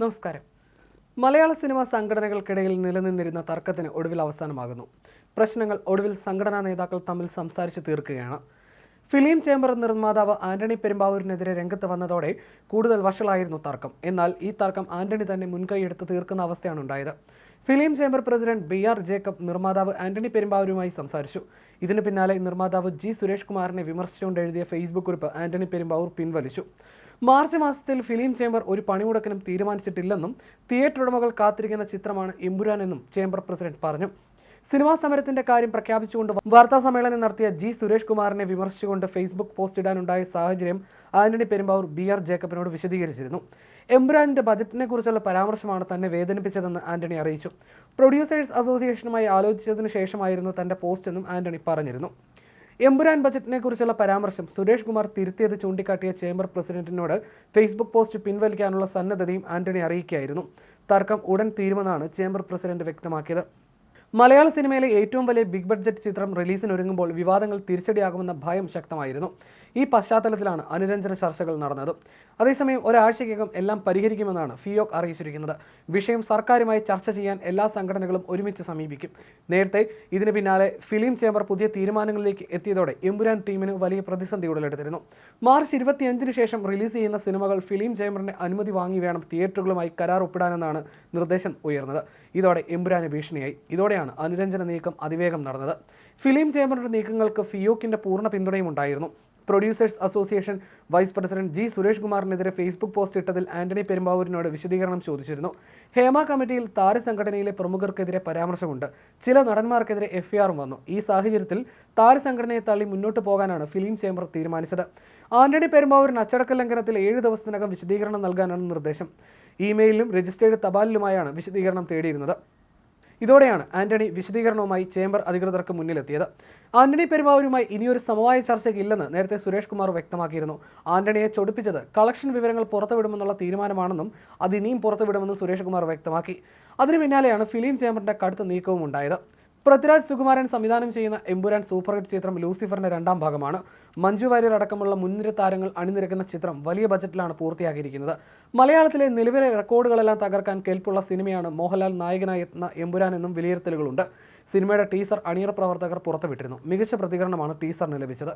നമസ്കാരം. മലയാള സിനിമാ സംഘടനകൾക്കിടയിൽ നിലനിന്നിരുന്ന തർക്കത്തിന് ഒടുവിൽ അവസാനമാകുന്നു. പ്രശ്നങ്ങൾ ഒടുവിൽ സംഘടനാ നേതാക്കൾ തമ്മിൽ സംസാരിച്ച് തീർക്കുകയാണ്. ഫിലിം ചേംബർ നിർമ്മാതാവ് ആന്റണി പെരുമ്പാവൂരിനെതിരെ രംഗത്ത് വന്നതോടെ കൂടുതൽ വഷളായിരുന്നു തർക്കം. എന്നാൽ ഈ തർക്കം ആന്റണി തന്നെ മുൻകൈയെടുത്ത് തീർക്കുന്ന അവസ്ഥയാണ് ഉണ്ടായത്. Film chamber president B R Jacob നിർമ്മാതാവ് ആന്റണി പെരുമ്പാവൂരുമായി സംസാരിച്ചു. ഇതിന് പിന്നാലെ നിർമ്മാതാവ് ജി സുരേഷ് കുമാറിനെ വിമർശിച്ചുകൊണ്ട് എഴുതിയ ഫേസ്ബുക്ക് കുറിപ്പ് ആന്റണി പെരുമ്പാവൂർ പിൻവലിച്ചു. മാർച്ച് മാസത്തിൽ ഫിലിം ചേംബർ ഒരു പണിമുടക്കിനും തീരുമാനിച്ചിട്ടില്ലെന്നും തിയേറ്റർ ഉടമകൾ കാത്തിരിക്കുന്ന ചിത്രമാണ് എമ്പുരാൻ എന്നും ചേംബർ പ്രസിഡന്റ് പറഞ്ഞു. സിനിമാ സമരത്തിന്റെ കാര്യം പ്രഖ്യാപിച്ചുകൊണ്ട് വാർത്താ സമ്മേളനം നടത്തിയ ജി സുരേഷ് കുമാറിനെ വിമർശിച്ചുകൊണ്ട് ഫേസ്ബുക്ക് പോസ്റ്റ് ഇടാനുണ്ടായ സാഹചര്യം ആന്റണി പെരുമ്പാവൂർ ബി ആർ ജേക്കബിനോട് വിശദീകരിച്ചിരുന്നു. എംബ്രാനിന്റെ ബജറ്റിനെ കുറിച്ചുള്ള പരാമർശമാണ് തന്നെ വേദനിപ്പിച്ചതെന്ന് ആന്റണി അറിയിച്ചു. പ്രൊഡ്യൂസേഴ്സ് അസോസിയേഷനുമായി ആലോചിച്ചതിനു ശേഷമായിരുന്നു തന്റെ പോസ്റ്റ് എന്നും ആന്റണി പറഞ്ഞിരുന്നു. എമ്പുരാൻ ബജറ്റിനെ കുറിച്ചുള്ള പരാമർശം സുരേഷ് കുമാർ തിരുത്തിയത് ചൂണ്ടിക്കാട്ടിയ ചേംബർ പ്രസിഡന്റിനോട് ഫേസ്ബുക്ക് പോസ്റ്റ് പിൻവലിക്കാനുള്ള സന്നദ്ധതയും ആന്റണി അറിയിക്കുകയായിരുന്നു. തർക്കം ഉടൻ തീരുമെന്നാണ് ചേംബർ പ്രസിഡന്റ് വ്യക്തമാക്കിയത്. മലയാള സിനിമയിലെ ഏറ്റവും വലിയ ബിഗ് ബഡ്ജറ്റ് ചിത്രം റിലീസിനൊരുങ്ങുമ്പോൾ വിവാദങ്ങൾ തിരിച്ചടിയാകുമെന്ന ഭയം ശക്തമായിരുന്നു. ഈ പശ്ചാത്തലത്തിലാണ് അനുരഞ്ജന ചർച്ചകൾ നടന്നത്. അതേസമയം ഒരാഴ്ചയ്ക്കകം എല്ലാം പരിഹരിക്കുമെന്നാണ് ഫിയോക് അറിയിച്ചിരിക്കുന്നത്. വിഷയം സർക്കാരുമായി ചർച്ച ചെയ്യാൻ എല്ലാ സംഘടനകളും ഒരുമിച്ച് സമീപിക്കും. നേരത്തെ ഇതിന് പിന്നാലെ ഫിലിം ചേംബർ പുതിയ തീരുമാനങ്ങളിലേക്ക് എത്തിയതോടെ എമ്പുരാൻ ടീമിന് വലിയ പ്രതിസന്ധി ഉടലെടുത്തിരുന്നു. മാർച്ച് ഇരുപത്തിയഞ്ചിന് ശേഷം റിലീസ് ചെയ്യുന്ന സിനിമകൾ ഫിലിം ചേംബറിന്റെ അനുമതി വാങ്ങി വേണം തിയേറ്ററുകളുമായി കരാർ ഒപ്പിടാനെന്നാണ് നിർദ്ദേശം ഉയർന്നത്. ഇതോടെ എമ്പുരാന് ഭീഷണിയായി. ഇതോടെയാണ് അനുരഞ്ജന നീക്കം അതിവേഗം നടന്നത്. ഫിലിം ചേംബറിന്റെ നീക്കങ്ങൾക്ക് ഫിയോക്കിന്റെ പൂർണ പിന്തുണയും ഉണ്ടായിരുന്നു. Producers association vice president G Suresh കുമാറിനെതിരെ Facebook post ഇട്ടതിൽ ആന്റണി പെരുമ്പാവൂരിനോട് വിശദീകരണം ചോദിച്ചിരുന്നു. ഹേമ കമ്മിറ്റിയിൽ താരസംഘടനയിലെ പ്രമുഖർക്കെതിരെ പരാമർശമുണ്ട്. ചില നടന്മാർക്കെതിരെ എഫ്ഐആറും വന്നു. ഈ സാഹചര്യത്തിൽ താരസംഘടനയെ തള്ളി മുന്നോട്ട് പോകാനാണ് ഫിലിം ചേംബർ തീരുമാനിച്ചത്. ആന്റണി പെരുമ്പാവൂരിന് അച്ചടക്ക ലംഘനത്തിൽ ഏഴ് ദിവസത്തിനകം വിശദീകരണം നൽകാനാണ് നിർദ്ദേശം. ഇമെയിലും രജിസ്റ്റേർഡ് തപാലിലുമായാണ് വിശദീകരണം തേടിയിരുന്നത്. ഇതോടെയാണ് ആന്റണി വിശദീകരണവുമായി ചേംബർ അധികൃതർക്ക് മുന്നിലെത്തിയത്. ആന്റണി പെരുമാവൂരുമായി ഇനിയൊരു സമവായ ചർച്ചയ്ക്കില്ലെന്ന് നേരത്തെ സുരേഷ് കുമാർ വ്യക്തമാക്കിയിരുന്നു. ആന്റണിയെ ചൊടിപ്പിച്ചത് കളക്ഷൻ വിവരങ്ങൾ പുറത്തുവിടുമെന്നുള്ള തീരുമാനമാണെന്നും അത് ഇനിയും പുറത്തുവിടുമെന്ന് സുരേഷ് കുമാർ വ്യക്തമാക്കി. അതിനു പിന്നാലെയാണ് ഫിലിം ചേംബറിന്റെ കടുത്ത നീക്കവും ഉണ്ടായത്. പൃഥ്വിരാജ് സുകുമാരൻ സംവിധാനം ചെയ്യുന്ന എമ്പുരാൻ സൂപ്പർ ഹിറ്റ് ചിത്രം ലൂസിഫറിന്റെ രണ്ടാം ഭാഗമാണ്. മഞ്ജു വാര്യർ അടക്കമുള്ള മുൻനിര താരങ്ങൾ അണിനിരക്കുന്ന ചിത്രം വലിയ ബജറ്റിലാണ് പൂർത്തിയാക്കിയിരിക്കുന്നത്. മലയാളത്തിലെ നിലവിലെ റെക്കോർഡുകളെല്ലാം തകർക്കാൻ കെൽപ്പുള്ള സിനിമയാണ് മോഹൻലാൽ നായകനായി എത്തുന്ന എമ്പുരാൻ എന്നും വിലയിരുത്തലുകളുണ്ട്. സിനിമയുടെ ടീസർ അണിയറ പ്രവർത്തകർ പുറത്തുവിട്ടിരുന്നു. മികച്ച പ്രതികരണമാണ് ടീസറിന് ലഭിച്ചത്.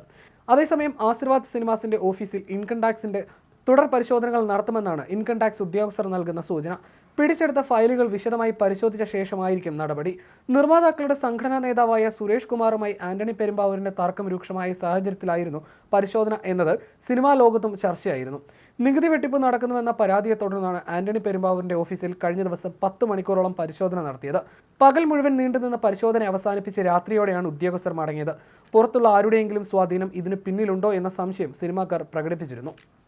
അതേസമയം ആശീർവാദ് സിനിമാസിന്റെ ഓഫീസിൽ ഇൻകം ടാക്സിന്റെ തുടർ പരിശോധനകൾ നടത്തുമെന്നാണ് ഇൻകം ടാക്സ് ഉദ്യോഗസ്ഥർ നൽകുന്ന സൂചന. പിടിച്ചെടുത്ത ഫയലുകൾ വിശദമായി പരിശോധിച്ച ശേഷമായിരിക്കും നടപടി. നിർമ്മാതാക്കളുടെ സംഘടനാ നേതാവായ സുരേഷ് കുമാറുമായി ആന്റണി പെരുമ്പാവൂരിന്റെ തർക്കം രൂക്ഷമായ സാഹചര്യത്തിലായിരുന്നു പരിശോധന എന്നത് സിനിമാ ലോകത്തും ചർച്ചയായിരുന്നു. നികുതി വെട്ടിപ്പ് നടക്കുന്നുവെന്ന പരാതിയെ തുടർന്നാണ് ആന്റണി പെരുമ്പാവൂരിന്റെ ഓഫീസിൽ കഴിഞ്ഞ ദിവസം പത്ത് മണിക്കൂറോളം പരിശോധന നടത്തിയത്. പകൽ മുഴുവൻ നീണ്ടുനിന്ന പരിശോധന അവസാനിപ്പിച്ച് രാത്രിയോടെയാണ് ഉദ്യോഗസ്ഥർ മടങ്ങിയത്. പുറത്തുള്ള ആരുടെയെങ്കിലും സ്വാധീനം ഇതിന് പിന്നിലുണ്ടോ എന്ന സംശയം സിനിമാക്കാർ പ്രകടിപ്പിച്ചിരുന്നു.